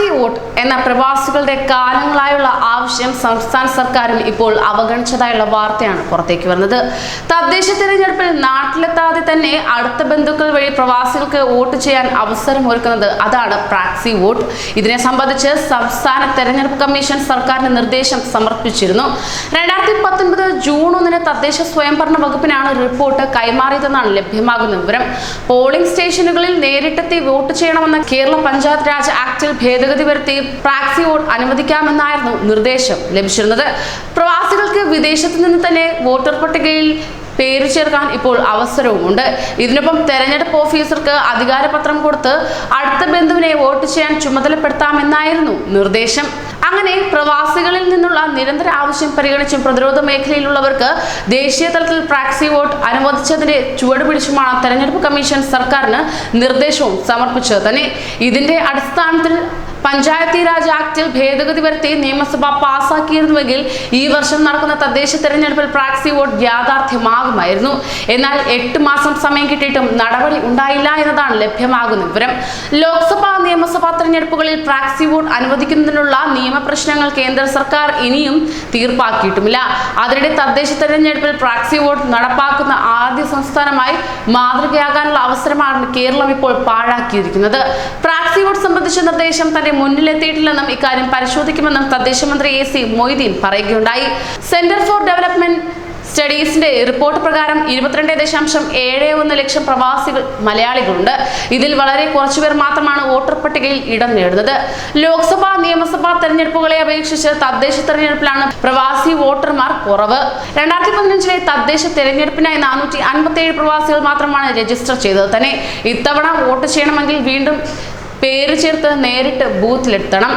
പ്രാക്സി vote എന്ന പ്രവാസികളുടെ കാലങ്ങളായുള്ള ആവശ്യം സംസ്ഥാന സർക്കാരും ഇപ്പോൾ അവഗണിച്ചതായുള്ള വാർത്തയാണ് പുറത്തേക്ക് വരുന്നത്. തദ്ദേശ തിരഞ്ഞെടുപ്പിൽ നാട്ടിലെത്താതെ തന്നെ അടുത്ത ബന്ധുക്കൾ വഴി പ്രവാസികൾക്ക് വോട്ട് ചെയ്യാൻ അവസരം ഒരുക്കുന്നത് അതാണ് പ്രാക്സി വോട്ട്. ഇതിനെ സംബന്ധിച്ച് സംസ്ഥാന തെരഞ്ഞെടുപ്പ് കമ്മീഷൻ സർക്കാരിന് നിർദ്ദേശം സമർപ്പിച്ചിരുന്നു. രണ്ടായിരത്തി പത്തൊൻപത് ജൂൺ ഒന്നിന് തദ്ദേശ സ്വയംഭരണ വകുപ്പിനാണ് റിപ്പോർട്ട് കൈമാറിയതെന്നാണ് ലഭ്യമാകുന്ന വിവരം. പോളിംഗ് സ്റ്റേഷനുകളിൽ നേരിട്ടെത്തി വോട്ട് ചെയ്യണമെന്ന കേരള പഞ്ചായത്ത് രാജ് ആക്ടിൽ ഭേദഗതി വരുത്തി പ്രാക്സി വോട്ട് അനുവദിക്കാമെന്നായിരുന്നു നിർദ്ദേശം ലഭിച്ചിരുന്നത്. പ്രവാസികൾക്ക് വിദേശത്ത് നിന്ന് തന്നെ വോട്ടർ പട്ടികയിൽ പേര് ചേർക്കാൻ ഇപ്പോൾ അവസരവുമുണ്ട്. ഇതിനൊപ്പം തെരഞ്ഞെടുപ്പ് ഓഫീസർക്ക് അധികാരപത്രം കൊടുത്ത് അടുത്ത ബന്ധുവിനെ വോട്ട് ചെയ്യാൻ ചുമതലപ്പെടുത്താമെന്നായിരുന്നു നിർദ്ദേശം. അങ്ങനെ പ്രവാസികളിൽ നിന്നുള്ള നിരന്തര ആവശ്യം പരിഗണിച്ചും പ്രതിരോധ മേഖലയിലുള്ളവർക്ക് ദേശീയ തലത്തിൽ പ്രാക്സി വോട്ട് അനുവദിച്ചതിന്റെ ചുവട് പിടിച്ചുമാണ് തെരഞ്ഞെടുപ്പ് കമ്മീഷൻ സർക്കാരിന് നിർദ്ദേശവും സമർപ്പിച്ചത് തന്നെ. ഇതിന്റെ അടിസ്ഥാനത്തിൽ പഞ്ചായത്തി രാജ് ആക്ടിൽ ഭേദഗതി വരുത്തി നിയമസഭ പാസാക്കിയിരുന്നുവെങ്കിൽ ഈ വർഷം നടക്കുന്ന തദ്ദേശ തെരഞ്ഞെടുപ്പിൽ പ്രാക്സി വോട്ട് യാഥാർത്ഥ്യമാകുമായിരുന്നു. എന്നാൽ എട്ട് മാസം സമയം കിട്ടിയിട്ടും നടപടി ഉണ്ടായില്ല എന്നതാണ് ലഭ്യമാകുന്ന വിവരം. ലോക്സഭാ നിയമസഭാ തെരഞ്ഞെടുപ്പുകളിൽ പ്രാക്സി വോട്ട് അനുവദിക്കുന്നതിനുള്ള നിയമപ്രശ്നങ്ങൾ കേന്ദ്ര സർക്കാർ ഇനിയും തീർപ്പാക്കിയിട്ടുമില്ല. അതിനിടെ തദ്ദേശ തെരഞ്ഞെടുപ്പിൽ പ്രാക്സി വോട്ട് നടപ്പാക്കുന്ന ആദ്യ സംസ്ഥാനമായി മാതൃകയാകാനുള്ള അവസരമാണ് കേരളം ഇപ്പോൾ പാഴാക്കിയിരിക്കുന്നത്. പ്രാക്സി വോട്ട് സംബന്ധിച്ച നിർദ്ദേശം മുന്നിലെത്തിയിട്ടില്ലെന്നും ഇക്കാര്യം പരിശോധിക്കുമെന്നും തദ്ദേശ മന്ത്രി എ സി മൊയ്തീൻ പറയുകയുണ്ടായി. സെന്റർ ഫോർ ഡെവലപ്മെന്റ് സ്റ്റഡീസിന്റെ റിപ്പോർട്ട് പ്രകാരം ഇരുപത്തിരണ്ട് ദശാംശം ഏഴ് ഒന്ന് ലക്ഷം പ്രവാസികൾ മലയാളികളുണ്ട്. ഇതിൽ വളരെ കുറച്ചുപേർ മാത്രമാണ് വോട്ടർ പട്ടികയിൽ ഇടം നേടുന്നത്. ലോക്സഭാ നിയമസഭാ തെരഞ്ഞെടുപ്പുകളെ അപേക്ഷിച്ച് തദ്ദേശ തെരഞ്ഞെടുപ്പിലാണ് പ്രവാസി വോട്ടർമാർ കുറവ്. രണ്ടായിരത്തി പതിനഞ്ചിലെ തദ്ദേശ തെരഞ്ഞെടുപ്പിനായി നാനൂറ്റി അൻപത്തി ഏഴ് പ്രവാസികൾ മാത്രമാണ് രജിസ്റ്റർ ചെയ്തത് തന്നെ. ഇത്തവണ വോട്ട് ചെയ്യണമെങ്കിൽ വീണ്ടും പേര് ചേർത്ത് നേരിട്ട് ബൂത്തിലെത്തണം